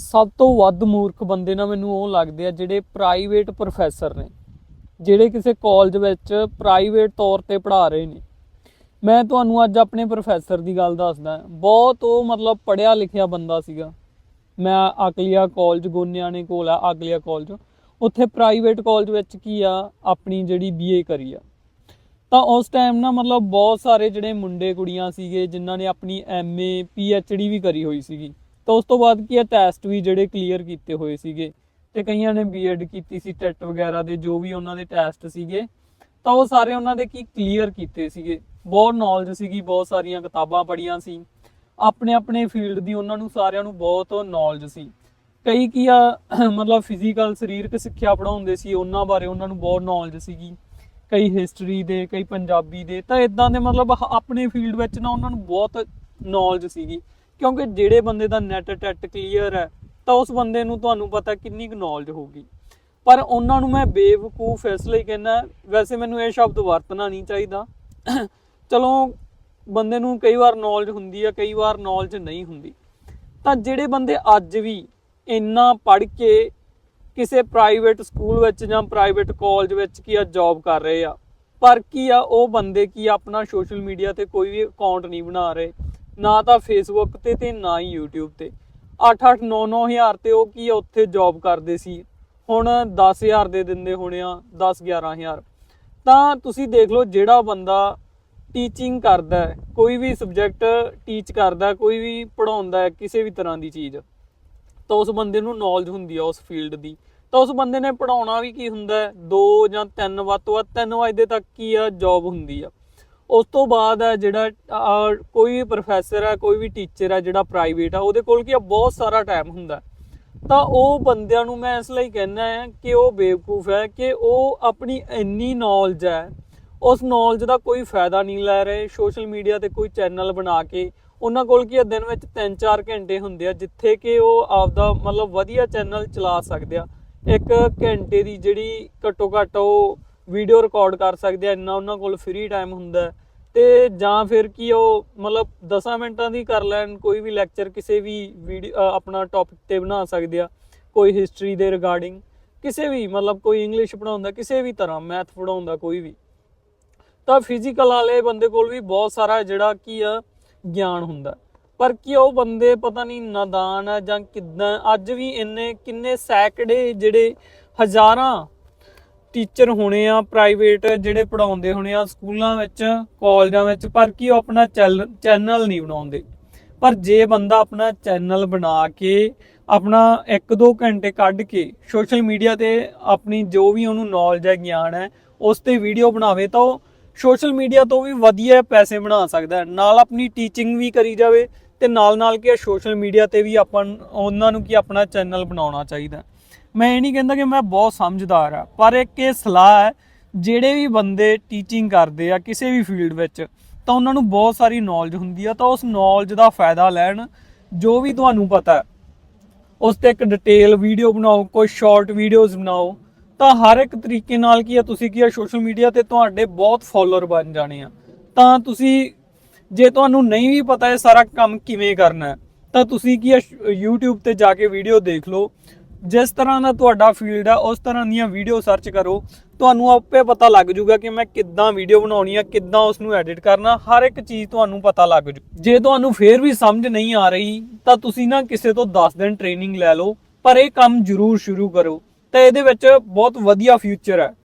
ਸਭ ਤੋਂ ਵੱਧ ਮੂਰਖ ਬੰਦੇ ਨਾ ਮੈਨੂੰ ਉਹ ਲੱਗਦੇ ਆ ਜਿਹੜੇ ਪ੍ਰਾਈਵੇਟ ਪ੍ਰੋਫੈਸਰ ਨੇ, ਜਿਹੜੇ ਕਿਸੇ ਕਾਲਜ ਵਿੱਚ ਪ੍ਰਾਈਵੇਟ ਤੌਰ ਤੇ ਪੜ੍ਹਾ ਰਹੇ ਨੇ। ਮੈਂ ਤੁਹਾਨੂੰ ਅੱਜ ਆਪਣੇ ਪ੍ਰੋਫੈਸਰ ਦੀ ਗੱਲ ਦੱਸਦਾ ਬਹੁਤ ਉਹ ਮਤਲਬ ਪੜ੍ਹਿਆ ਲਿਖਿਆ ਬੰਦਾ ਸੀਗਾ। ਮੈਂ ਅਕਲੀਆ ਕਾਲਜ ਗੋਨਿਆਣੇ ਕੋਲ ਆ, ਅਕਲੀਆ ਕਾਲਜ ਉੱਥੇ ਪ੍ਰਾਈਵੇਟ ਕਾਲਜ ਵਿੱਚ ਕੀ ਆ, ਆਪਣੀ ਜਿਹੜੀ ਬੀਏ ਕਰੀ ਆ। ਤਾਂ ਉਸ ਟਾਈਮ ਨਾ ਮਤਲਬ ਬਹੁਤ ਸਾਰੇ ਜਿਹੜੇ ਮੁੰਡੇ ਕੁੜੀਆਂ ਸੀਗੇ, ਜਿਨ੍ਹਾਂ ਨੇ ਆਪਣੀ ਐਮਏ ਪੀਐਚਡੀ ਵੀ ਕਰੀ ਹੋਈ ਸੀਗੀ। ਤਾਂ ਉਸ ਤੋਂ ਬਾਅਦ ਕੀ ਆ ਟੈਸਟ ਵੀ ਜਿਹੜੇ ਕਲੀਅਰ ਕੀਤੇ ਹੋਏ ਸੀਗੇ ਤੇ ਕਈਆਂ ਨੇ ਬੀਐਡ ਕੀਤੀ ਸੀ, ਟੈਟ ਵਗੈਰਾ ਦੇ ਜੋ ਵੀ ਉਹਨਾਂ ਦੇ ਟੈਸਟ ਸੀਗੇ, ਤਾਂ ਉਹ ਸਾਰੇ ਉਹਨਾਂ ਦੇ ਕੀ ਕਲੀਅਰ ਕੀਤੇ ਸੀਗੇ। ਬਹੁਤ ਨੌਲੇਜ ਸੀਗੀ, ਬਹੁਤ ਸਾਰੀਆਂ ਕਿਤਾਬਾਂ ਪੜ੍ਹੀਆਂ ਸੀ। ਆਪਣੇ ਆਪਣੇ ਫੀਲਡ ਦੀ ਉਹਨਾਂ ਨੂੰ ਸਾਰਿਆਂ ਨੂੰ ਬਹੁਤ ਨੌਲੇਜ ਸੀ। ਕਈ ਕੀ ਆ, ਮਤਲਬ ਫਿਜ਼ੀਕਲ ਸਰੀਰਕ ਸਿੱਖਿਆ ਪੜਾਉਂਦੇ ਸੀ, ਉਹਨਾਂ ਬਾਰੇ ਉਹਨਾਂ ਨੂੰ ਬਹੁਤ ਨੌਲੇਜ ਸੀਗੀ। ਕਈ ਹਿਸਟਰੀ ਦੇ, ਕਈ ਪੰਜਾਬੀ ਦੇ, ਤਾਂ ਇਦਾਂ ਦੇ ਮਤਲਬ ਆਪਣੇ ਫੀਲਡ ਵਿੱਚ ਨਾ ਉਹਨਾਂ ਨੂੰ ਬਹੁਤ ਨੌਲੇਜ ਸੀਗੀ। ਕਿਉਂਕਿ ਜਿਹੜੇ ਬੰਦੇ ਦਾ ਨੈਟ ਟੈਟ ਕਲੀਅਰ ਹੈ, ਤਾਂ ਉਸ ਬੰਦੇ ਨੂੰ ਤੁਹਾਨੂੰ ਪਤਾ ਕਿੰਨੀ ਕੁ ਨੌਲੇਜ ਹੋਊਗੀ। ਪਰ ਉਹਨਾਂ ਨੂੰ ਮੈਂ ਬੇਵਕੂਫ ਇਸ ਲਈ ਕਹਿੰਦਾ, ਵੈਸੇ ਮੈਨੂੰ ਇਹ ਸ਼ਬਦ ਵਰਤਣਾ ਨਹੀਂ ਚਾਹੀਦਾ। ਚਲੋ, ਬੰਦੇ ਨੂੰ ਕਈ ਵਾਰ ਨੌਲੇਜ ਹੁੰਦੀ ਆ, ਕਈ ਵਾਰ ਨੌਲੇਜ ਨਹੀਂ ਹੁੰਦੀ। ਤਾਂ ਜਿਹੜੇ ਬੰਦੇ ਅੱਜ ਵੀ ਇੰਨਾ ਪੜ੍ਹ ਕੇ ਕਿਸੇ ਪ੍ਰਾਈਵੇਟ ਸਕੂਲ ਵਿੱਚ ਜਾਂ ਪ੍ਰਾਈਵੇਟ ਕਾਲਜ ਵਿੱਚ ਕੀ ਆ ਜੌਬ ਕਰ ਰਹੇ ਆ, ਪਰ ਕੀ ਆ, ਉਹ ਬੰਦੇ ਕੀ ਆਪਣਾ ਸੋਸ਼ਲ ਮੀਡੀਆ ਤੇ ਕੋਈ ਵੀ ਅਕਾਊਂਟ ਨਹੀਂ ਬਣਾ ਰਹੇ। ਨਾ ਤਾਂ ਫੇਸਬੁੱਕ ਤੇ ਤੇ ਨਾ ਹੀ YouTube ਤੇ। 8-8 9-9 ਹਜ਼ਾਰ ਤੇ ਉਹ ਕੀ ਆ, ਉੱਥੇ ਜੌਬ ਕਰਦੇ ਸੀ। ਹੁਣ 10000 ਦੇ ਦਿੰਦੇ ਹੋਣੇ ਆ 10-11 ਹਜ਼ਾਰ। ਤਾਂ ਤੁਸੀਂ ਦੇਖ ਲਓ ਜਿਹੜਾ ਬੰਦਾ ਟੀਚਿੰਗ ਕਰਦਾ ਕੋਈ ਵੀ ਸਬਜੈਕਟ ਟੀਚ ਕਰਦਾ ਕੋਈ ਵੀ ਪੜਾਉਂਦਾ ਕਿਸੇ ਵੀ ਤਰ੍ਹਾਂ ਦੀ ਚੀਜ਼, ਤਾਂ ਉਸ ਬੰਦੇ ਨੂੰ ਨੌਲੇਜ ਹੁੰਦੀ ਆ ਉਸ ਫੀਲਡ ਦੀ। ਤਾਂ ਉਸ ਬੰਦੇ ਨੇ ਪੜਾਉਣਾ ਵੀ ਕੀ ਹੁੰਦਾ ਦੋ ਜਾਂ ਤਿੰਨ, ਵੱਧ ਤੋਂ ਵੱਧ 3 ਵਜੇ ਤੱਕ ਕੀ ਆ ਜੌਬ ਹੁੰਦੀ ਆ। ਉਸ ਤੋਂ ਬਾਅਦ ਹੈ ਜਿਹੜਾ ਕੋਈ ਵੀ ਪ੍ਰੋਫੈਸਰ ਹੈ ਕੋਈ ਵੀ ਟੀਚਰ ਹੈ ਜਿਹੜਾ ਪ੍ਰਾਈਵੇਟ ਆ, ਉਹਦੇ ਕੋਲ ਕੀ ਆ, ਬਹੁਤ ਸਾਰਾ ਟਾਈਮ ਹੁੰਦਾ। ਤਾਂ ਉਹ ਬੰਦਿਆਂ ਨੂੰ ਮੈਂ ਇਸ ਲਈ ਕਹਿੰਦਾ ਹੈ ਕਿ ਉਹ ਬੇਵਕੂਫ ਹੈ ਕਿ ਉਹ ਆਪਣੀ ਇੰਨੀ ਨੌਲੇਜ ਹੈ, ਉਸ ਨੌਲੇਜ ਦਾ ਕੋਈ ਫਾਇਦਾ ਨਹੀਂ ਲੈ ਰਹੇ ਸੋਸ਼ਲ ਮੀਡੀਆ ਤੇ ਕੋਈ ਚੈਨਲ ਬਣਾ ਕੇ, ਉਹਨਾਂ ਕੋਲ ਕੀ ਆ, ਦਿਨ ਵਿੱਚ 3-4 ਘੰਟੇ ਹੁੰਦੇ ਆ, ਜਿੱਥੇ ਕਿ ਉਹ ਆਪਦਾ ਮਤਲਬ ਵਧੀਆ ਚੈਨਲ ਚਲਾ ਸਕਦੇ ਆ। ਇੱਕ ਘੰਟੇ ਦੀ ਜਿਹੜੀ ਘੱਟੋ ਘੱਟ ਉਹ ਵੀਡੀਓ ਰਿਕਾਰਡ ਕਰ ਸਕਦੇ ਆ, ਇੰਨਾ ਉਹਨਾਂ ਕੋਲ ਫ੍ਰੀ ਟਾਈਮ ਹੁੰਦਾ ਹੈ। ਤੇ ਜਾਂ ਫਿਰ ਕੀ ਉਹ, ਮਤਲਬ 10 ਮਿੰਟਾਂ ਦੀ ਕਰ ਲੈਣ, ਕੋਈ ਵੀ ਲੈਕਚਰ ਕਿਸੇ ਵੀ ਵੀਡੀਓ ਆਪਣਾ ਟੌਪਿਕ ਤੇ ਬਣਾ ਸਕਦੇ ਆ, ਕੋਈ ਹਿਸਟਰੀ ਦੇ ਰਿਗਾਰਡਿੰਗ ਕਿਸੇ ਵੀ, ਮਤਲਬ ਕੋਈ ਇੰਗਲਿਸ਼ ਪੜਾਉਂਦਾ ਕਿਸੇ ਵੀ ਤਰ੍ਹਾਂ ਮੈਥ ਪੜਾਉਂਦਾ ਕੋਈ ਵੀ ਤਾਂ ਫਿਜ਼ੀਕਲ ਵਾਲੇ ਬੰਦੇ ਕੋਲ ਵੀ ਬਹੁਤ ਸਾਰਾ ਜਿਹੜਾ ਕੀ ਆ, ਗਿਆਨ ਹੁੰਦਾ ਪਰ ਕੀ ਉਹ ਬੰਦੇ ਪਤਾ ਨਹੀਂ ਨਾਦਾਨ ਆ ਜਾਂ ਕਿਦਾਂ, ਅੱਜ ਵੀ ਇੰਨੇ, ਕਿੰਨੇ ਸੈਕੜੇ ਜਿਹੜੇ ਹਜ਼ਾਰਾਂ ਟੀਚਰ ਹੋਣੇ ਆ ਪ੍ਰਾਈਵੇਟ ਜਿਹੜੇ ਪੜਾਉਂਦੇ ਹੋਣੇ ਆ, ਸਕੂਲਾਂ ਵਿੱਚ ਕਾਲਜਾਂ ਵਿੱਚ, ਪਰ ਕੀ ਉਹ ਆਪਣਾ ਚੈਨਲ ਨਹੀਂ ਬਣਾਉਂਦੇ। ਪਰ ਜੇ ਬੰਦਾ ਆਪਣਾ ਚੈਨਲ ਬਣਾ ਕੇ, ਆਪਣਾ 1-2 ਘੰਟੇ ਕੱਢ ਕੇ ਸੋਸ਼ਲ ਮੀਡੀਆ ਤੇ ਆਪਣੀ ਜੋ ਵੀ ਉਹਨੂੰ ਨੌਲੇਜ ਹੈ, ਗਿਆਨ ਹੈ, ਉਸ ਤੇ ਵੀਡੀਓ ਬਣਾਵੇ, ਤਾਂ ਉਹ ਸੋਸ਼ਲ ਮੀਡੀਆ ਤੋਂ ਵੀ ਵਧੀਆ ਪੈਸੇ ਬਣਾ ਸਕਦਾ ਨਾਲ ਆਪਣੀ ਟੀਚਿੰਗ ਵੀ ਕਰੀ ਜਾਵੇ ਤੇ ਨਾਲ ਨਾਲ ਕਿ ਸੋਸ਼ਲ ਮੀਡੀਆ ਤੇ ਵੀ ਆਪਾਂ, ਉਹਨਾਂ ਨੂੰ ਕੀ ਆਪਣਾ ਚੈਨਲ ਬਣਾਉਣਾ ਚਾਹੀਦਾ ਮੈਂ ਇਹ ਨਹੀਂ ਕਹਿੰਦਾ ਕਿ ਮੈਂ ਬਹੁਤ ਸਮਝਦਾਰ ਆ ਪਰ ਇੱਕ ਇਹ ਸਲਾਹ ਹੈ, ਜਿਹੜੇ ਵੀ ਬੰਦੇ ਟੀਚਿੰਗ ਕਰਦੇ ਆ ਕਿਸੇ ਵੀ ਫੀਲਡ ਵਿੱਚ, ਤਾਂ ਉਹਨਾਂ ਨੂੰ ਬਹੁਤ ਸਾਰੀ ਨੌਲੇਜ ਹੁੰਦੀ ਆ, ਤਾਂ ਉਸ ਨੌਲੇਜ ਦਾ ਫਾਇਦਾ ਲੈਣ, ਜੋ ਵੀ ਤੁਹਾਨੂੰ ਪਤਾ ਹੈ। ਉਸ ਤੇ ਇੱਕ ਡਿਟੇਲ ਵੀਡੀਓ ਬਣਾਓ, ਕੋਈ ਸ਼ਾਰਟ ਵੀਡੀਓਜ਼ ਬਣਾਓ, ਤਾਂ ਹਰ ਇੱਕ ਤਰੀਕੇ ਨਾਲ ਕੀ ਆ, ਤੁਸੀਂ ਕੀ ਆ ਸੋਸ਼ਲ ਮੀਡੀਆ ਤੇ ਤੁਹਾਡੇ ਬਹੁਤ ਫਾਲੋਅਰ ਬਣ ਜਾਣੇ ਆ। ਤਾਂ ਤੁਸੀਂ, ਜੇ ਤੁਹਾਨੂੰ ਨਹੀਂ ਵੀ ਪਤਾ ਇਹ ਸਾਰਾ ਕੰਮ ਕਿਵੇਂ ਕਰਨਾ ਤਾਂ ਤੁਸੀਂ ਕੀ ਆ, YouTube ਤੇ ਜਾ ਕੇ ਵੀਡੀਓ ਦੇਖ ਲਓ ਜਿਸ ਤਰ੍ਹਾਂ ਦਾ ਤੁਹਾਡਾ ਫੀਲਡ ਆ, ਉਸ ਤਰ੍ਹਾਂ ਦੀਆਂ ਵੀਡੀਓ ਸਰਚ ਕਰੋ। ਤੁਹਾਨੂੰ ਆਪੇ ਪਤਾ ਲੱਗ ਜੂਗਾ ਕਿ ਮੈਂ ਕਿੱਦਾਂ ਵੀਡੀਓ ਬਣਾਉਣੀ ਆ, ਕਿੱਦਾਂ ਉਸ ਨੂੰ ਐਡਿਟ ਕਰਨਾ। ਹਰ ਇੱਕ ਚੀਜ਼ ਤੁਹਾਨੂੰ ਪਤਾ ਲੱਗ ਜੂ। ਜੇ ਤੁਹਾਨੂੰ ਫੇਰ ਵੀ ਸਮਝ ਨਹੀਂ ਆ ਰਹੀ, ਤਾਂ ਤੁਸੀਂ ਨਾ ਕਿਸੇ ਤੋਂ 10 ਦਿਨ ਟ੍ਰੇਨਿੰਗ ਲੈ ਲਓ, ਪਰ ਇਹ ਕੰਮ ਜ਼ਰੂਰ ਸ਼ੁਰੂ ਕਰੋ। ਤਾਂ ਇਹਦੇ ਵਿੱਚ ਬਹੁਤ ਵਧੀਆ ਫਿਊਚਰ ਹੈ